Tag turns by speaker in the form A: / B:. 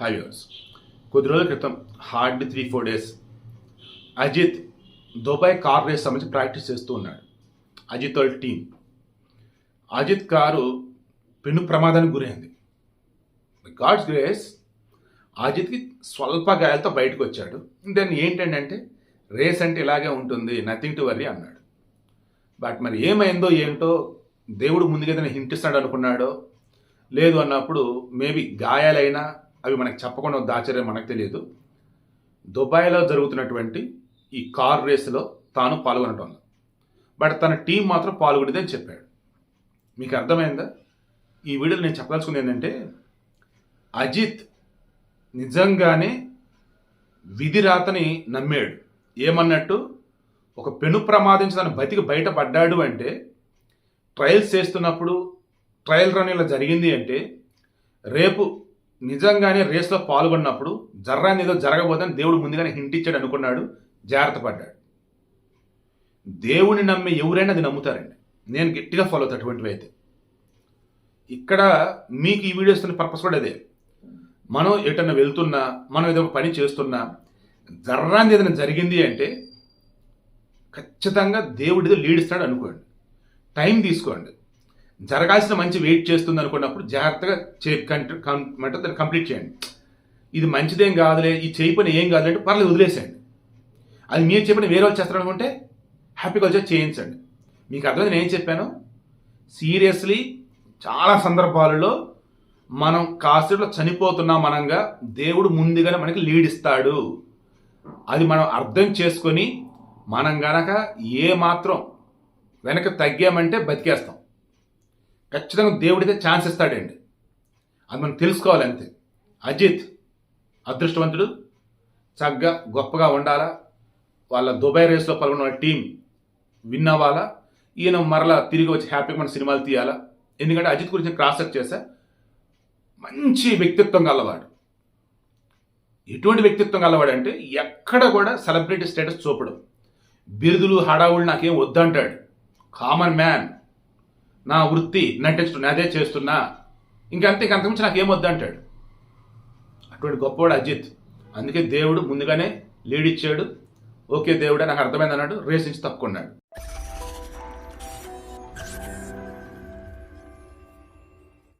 A: High viewers కొద్ది రోజుల క్రితం hard three four days Ajith Dubai car race సంబంధించి ప్రాక్టీస్ చేస్తూ ఉన్నాడు. అజిత్ వాళ్ళ టీం. అజిత్ కారు పెను ప్రమాదానికి గురైంది. గాడ్స్ గ్రేస్ అజిత్కి స్వల్ప గాయాలతో బయటకు వచ్చాడు. దెన్ ఏంటంటే రేస్ అంటే ఇలాగే ఉంటుంది నథింగ్ టు వరీ అన్నాడు. బట్ మరి ఏమైందో ఏంటో దేవుడు ముందుగా ఏదైనా హింటిస్తాడు అనుకున్నాడో లేదు అన్నప్పుడు మేబీ గాయాలైనా అవి మనకు చెప్పకుండా దాచరే మనకు తెలియదు. దుబాయ్లో జరుగుతున్నటువంటి ఈ కార్ రేసులో తాను పాల్గొనటం. బట్ తన టీం మాత్రం పాల్గొనేదని చెప్పాడు. మీకు అర్థమైందా? ఈ వీడియోలో నేను చెప్పదలుచుకుంది ఏంటంటే అజిత్ నిజంగానే విధి రాతని నమ్మాడు. ఏమన్నట్టు ఒక పెను ప్రమాదించి తన బతికి బయటపడ్డాడు అంటే ట్రయల్స్ చేస్తున్నప్పుడు ట్రయల్ రన్ ఇలా జరిగింది అంటే రేపు నిజంగానే రేస్లో పాల్గొన్నప్పుడు జర్రాని ఏదో జరగబోదని దేవుడు ముందుగానే హింటిచ్చాడు అనుకున్నాడు జాగ్రత్త పడ్డాడు. దేవుని నమ్మి ఎవరైనా అది నమ్ముతారండి. నేను గట్టిగా ఫాలో అవుతా అటువంటివి అయితే. ఇక్కడ మీకు ఈ వీడియోస్ పర్పస్ కూడా అదే. మనం ఎటన్నా వెళ్తున్నా మనం ఏదో పని చేస్తున్నా జర్రాంది ఏదైనా జరిగింది అంటే ఖచ్చితంగా దేవుడిదో లీడ్ ఇస్తాడు అనుకోండి. టైం తీసుకోండి. జరగాల్సిన మంచి వెయిట్ చేస్తుంది అనుకున్నప్పుడు జాగ్రత్తగా చే కంటే దాన్ని కంప్లీట్ చేయండి. ఇది మంచిదేం కాదులే ఈ చేయి పని ఏం కాదులే పర్లేదు వదిలేసేయండి. అది మీరు చెప్పిన వేరే వాళ్ళు చేస్తారనుకుంటే హ్యాపీగా వచ్చి చేయించండి. మీకు అర్థమైంది నేను ఏం చెప్పాను? సీరియస్లీ చాలా సందర్భాలలో మనం కాసేపులో చనిపోతున్నాం మనంగా దేవుడు ముందుగానే మనకి లీడ్ ఇస్తాడు. అది మనం అర్థం చేసుకొని మనం గనక ఏ మాత్రం వెనక తగ్గామంటే బతికేస్తాం. ఖచ్చితంగా దేవుడితే ఛాన్స్ ఇస్తాడండి. అది మనం తెలుసుకోవాలి అంతే అజిత్ అదృష్టవంతుడు చక్కగా గొప్పగా ఉండాలా వాళ్ళ దుబాయ్ రేస్లో పాల్గొన్న వాళ్ళ టీం విన్ అవ్వాలా ఈయన మరలా తిరిగి వచ్చి హ్యాపీగా మన సినిమాలు తీయాలా? ఎందుకంటే అజిత్ గురించి క్రాస్ చెక్ చేశా. మంచి వ్యక్తిత్వం గలవాడు. ఎటువంటి వ్యక్తిత్వం గలవాడు అంటే ఎక్కడ కూడా సెలబ్రిటీ స్టేటస్ చూపడం. బిరుదులు హడావుళ్ళు నాకేం వద్దంటాడు. కామన్ మ్యాన్ నా వృత్తి నటించడం అదే చేస్తున్నా. ఇంకంతే ఇంకంతకుమించి నాకు ఏమొద్దు అంటాడు అటువంటి గొప్పవాడు అజిత్. అందుకే దేవుడు ముందుగానే లీడ్ ఇచ్చాడు. ఓకే దేవుడే నాకు అర్థమైంది అన్నాడు రేస్ నుంచి తప్పుకున్నాడు.